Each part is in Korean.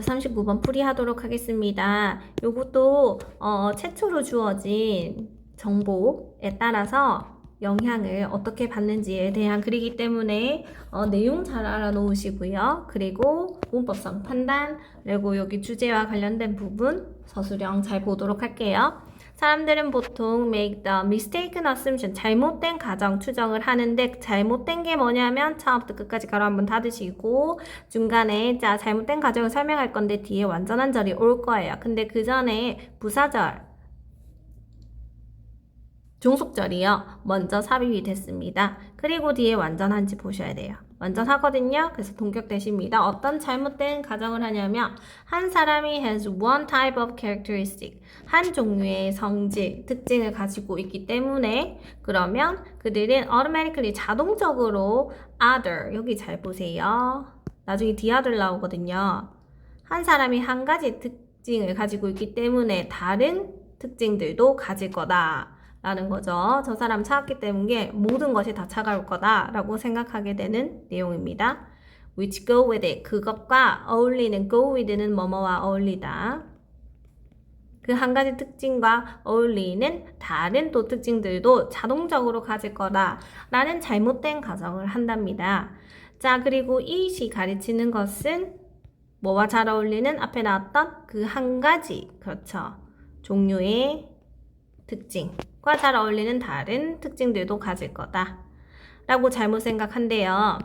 자, 39번 풀이하도록 하겠습니다. 요것도 어, 최초로 주어진 정보에 따라서 영향을 어떻게 받는지에 대한 글이기 때문에 어, 내용 잘 알아놓으시고요. 그리고 문법성 판단, 그리고 여기 주제와 관련된 부분 서술형 잘 보도록 할게요. 사람들은 보통 make the mistaken assumption 잘못된 가정 추정을 하는데 잘못된 게 뭐냐면 처음부터 끝까지 가로 한번 닫으시고 중간에 자 잘못된 가정을 설명할 건데 뒤에 완전한 절이 올 거예요. 근데 그 전에 부사절 종속절이요. 먼저 삽입이 됐습니다. 그리고 뒤에 완전한지 보셔야 돼요. 완전하거든요. 그래서 동격되십니다. 어떤 잘못된 가정을 하냐면 한 사람이 has one type of characteristic 한 종류의 성질, 특징을 가지고 있기 때문에 그러면 그들은 automatically 자동적으로 other 여기 잘 보세요. 나중에 the other 나오거든요. 한 사람이 한 가지 특징을 가지고 있기 때문에 다른 특징들도 가질 거다. 라는 거죠. 저 사람 차갑기 때문에 모든 것이 다 차가울 거다 라고 생각하게 되는 내용입니다. which go with it. 그것과 어울리는 go with는 뭐뭐와 어울리다. 그 한 가지 특징과 어울리는 다른 또 특징들도 자동적으로 가질 거다. 라는 잘못된 가정을 한답니다. 자, 그리고 이시 가르치는 것은 뭐와 잘 어울리는 앞에 나왔던 그 한 가지, 그렇죠. 종류의 특징과 잘 어울리는 다른 특징들도 가질 거다. 라고 잘못 생각한대요.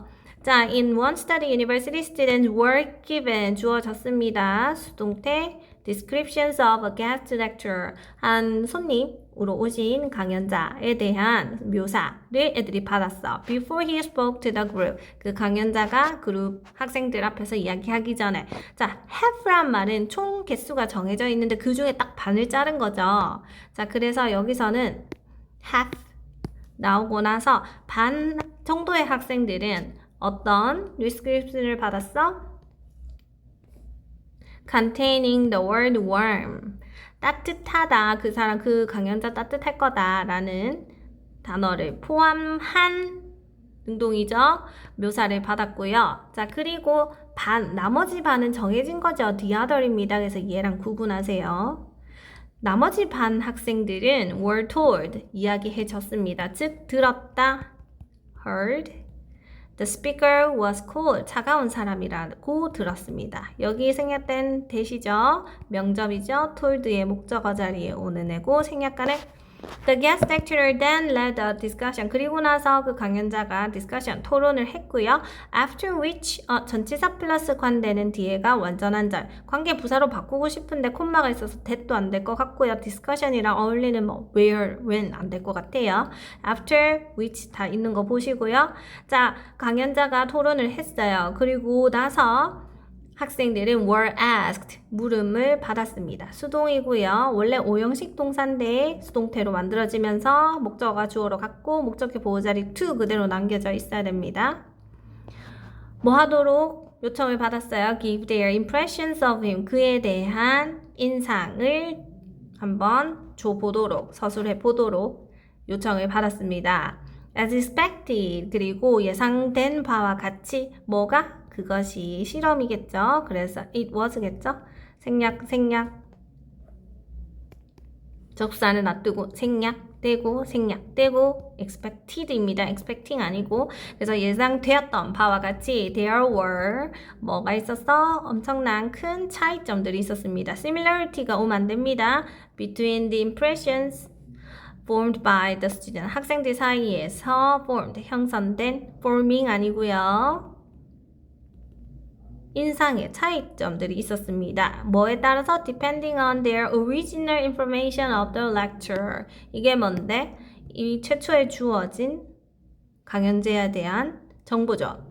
자, in one study, university students were given 주어졌습니다. 수동태 descriptions of a guest lecturer 한 손님 으로 오신 강연자에 대한 묘사를 애들이 받았어. Before he spoke to the group 그 강연자가 그룹 학생들 앞에서 이야기하기 전에 자, have란 말은 총 개수가 정해져 있는데 그 중에 딱 반을 자른 거죠. 자, 그래서 여기서는 have 나오고 나서 반 정도의 학생들은 어떤 리스크립션을 받았어? containing the word warm. 따뜻하다. 그 사람, 그 강연자 따뜻할 거다. 라는 단어를 포함한 능동이죠. 묘사를 받았고요. 자, 그리고 반, 나머지 반은 정해진 거죠. the other입니다. 그래서 얘랑 구분하세요. 나머지 반 학생들은 were told 이야기해 줬습니다. 즉 들었다 heard The speaker was cold 차가운 사람이라고 들었습니다. 여기 생략된 대시죠. 명접이죠. told의 목적어 자리에 오는 애고 생략간에 The guest lecturer then led a discussion. 그리고 나서 그 강연자가 discussion, 토론을 했고요. After which, 어, 전치사 플러스 관대는 뒤에가 완전한 절. 관계 부사로 바꾸고 싶은데 콤마가 있어서 that도 안 될 것 같고요. discussion이랑 어울리는 뭐 where, when 안 될 것 같아요. After which 다 있는 거 보시고요. 자, 강연자가 토론을 했어요. 그리고 나서 학생들은 were asked 물음을 받았습니다. 수동이고요. 원래 오형식 동사인데 수동태로 만들어지면서 목적어가 주어로 갔고 목적의 보호자리 to 그대로 남겨져 있어야 됩니다. 뭐 하도록 요청을 받았어요. give their impressions of him 그에 대한 인상을 한번 줘 보도록 서술해 보도록 요청을 받았습니다. as expected 그리고 예상된 바와 같이 뭐가 그것이 실험이겠죠. 그래서 it was겠죠. 생략 생략 접사는 놔두고 생략 떼고 생략 떼고 expected입니다. expecting 아니고 그래서 예상되었던 바와 같이 there were 뭐가 있었어? 엄청난 큰 차이점들이 있었습니다. similarity가 오면 안 됩니다. between the impressions formed by the student 학생들 사이에서 formed 형성된 forming 아니고요. 인상의 차이점들이 있었습니다. 뭐에 따라서 depending on their original information of the lecture. 이게 뭔데? 이 최초에 주어진 강연제에 대한 정보죠.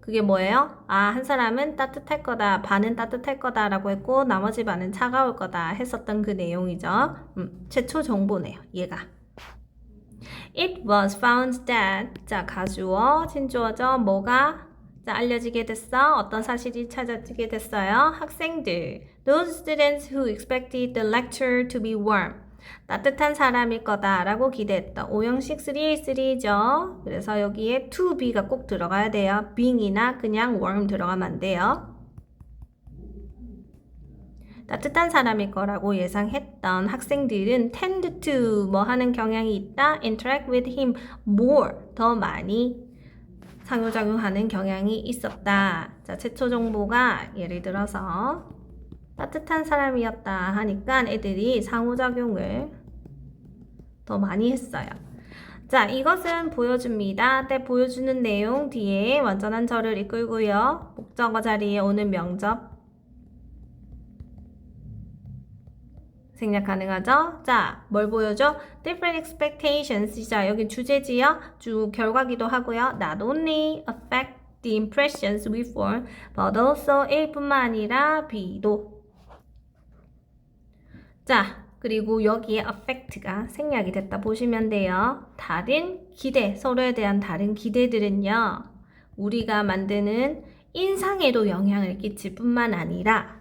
그게 뭐예요? 아, 한 사람은 따뜻할 거다, 반은 따뜻할 거다 라고 했고, 나머지 반은 차가울 거다 했었던 그 내용이죠. 음, 최초 정보네요, 얘가. It was found that, 자, 가주어, 진주어죠. 뭐가 자, 알려지게 됐어. 어떤 사실이 찾아지게 됐어요? 학생들. Those students who expected the lecture to be warm. 따뜻한 사람일 거다라고 기대했다. 오형식 3A3죠. 그래서 여기에 to be가 꼭 들어가야 돼요. being이나 그냥 warm 들어가면 안 돼요. 따뜻한 사람일 거라고 예상했던 학생들은 tend to 뭐 하는 경향이 있다. interact with him more 더 많이 상호작용하는 경향이 있었다. 자, 최초 정보가 예를 들어서 따뜻한 사람이었다 하니까 애들이 상호작용을 더 많이 했어요. 자, 이것은 보여줍니다. 때 보여주는 내용 뒤에 완전한 절을 이끌고요. 목적어 자리에 오는 명접 생략 가능하죠? 자, 뭘 보여줘? Different expectations. 자, 여기 주제지요. 주 결과기도 하고요. Not only affect the impressions we form, but also A뿐만 아니라 B도. 자, 그리고 여기에 affect가 생략이 됐다 보시면 돼요. 다른 기대, 서로에 대한 다른 기대들은요. 우리가 만드는 인상에도 영향을 끼칠 뿐만 아니라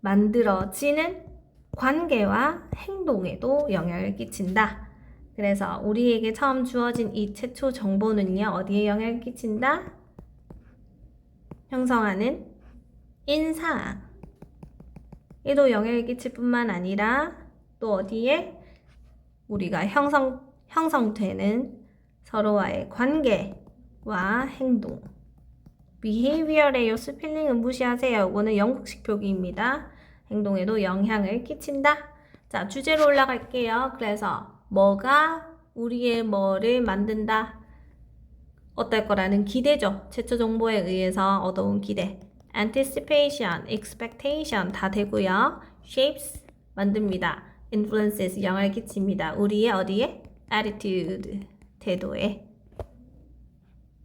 만들어지는 관계와 행동에도 영향을 끼친다. 그래서 우리에게 처음 주어진 이 최초 정보는요, 어디에 영향을 끼친다? 형성하는 인상. 에도 영향을 끼칠 뿐만 아니라 또 어디에 우리가 형성, 형성되는 서로와의 관계와 행동. Behavior의 요 스펠링은 무시하세요. 이거는 영국식 표기입니다. 행동에도 영향을 끼친다. 자, 주제로 올라갈게요. 그래서 뭐가 우리의 뭐를 만든다. 어떨 거라는 기대죠. 최초 정보에 의해서 얻어온 기대. anticipation, expectation 다 되고요. shapes 만듭니다. influences 영향을 끼칩니다. 우리의 어디에? attitude 태도에